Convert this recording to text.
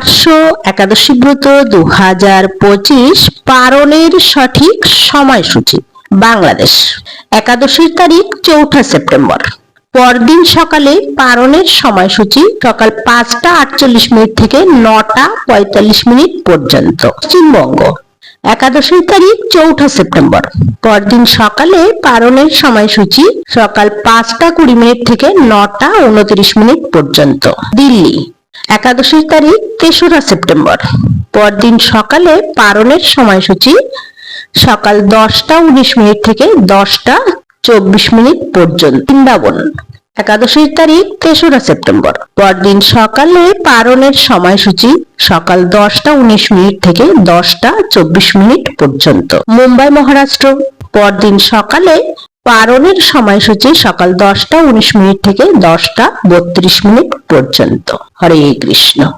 পার্শ্ব একাদশী ব্রত দু হাজার পঁচিশ পারণের সঠিক সময়সূচি, বাংলাদেশ। একাদশীর তারিখ চৌঠা সেপ্টেম্বর। পরদিন সকালে পারণের সময়সূচি সকাল পাঁচটা আটচল্লিশ মিনিট থেকে নটা পঁয়তাল্লিশ মিনিট পর্যন্ত। পশ্চিমবঙ্গ। একাদশীর তারিখ চৌঠা সেপ্টেম্বর। পরদিন সকালে পারণের সময়সূচি সকাল পাঁচটা কুড়ি মিনিট থেকে নটা উনত্রিশ মিনিট পর্যন্ত। দিল্লি। একাদশীর তারিখ তেসরা সেপ্টেম্বর। পরদিন সকালে পারণের সময়সূচি সকাল দশটা উনিশ মিনিট থেকে দশটা চব্বিশ মিনিট পর্যন্ত। বৃন্দাবন, একাদশীর তারিখ তেসরা সেপ্টেম্বর। পরদিন সকালে পারণের সময়সূচি সকাল দশটা উনিশ মিনিট থেকে দশটা চব্বিশ মিনিট পর্যন্ত। মুম্বাই মহারাষ্ট্র, পরদিন সকালে পারণের সময়সূচি সকাল দশটা উনিশ মিনিট থেকে দশটা বত্রিশ মিনিট পর্যন্ত। হরে কৃষ্ণ।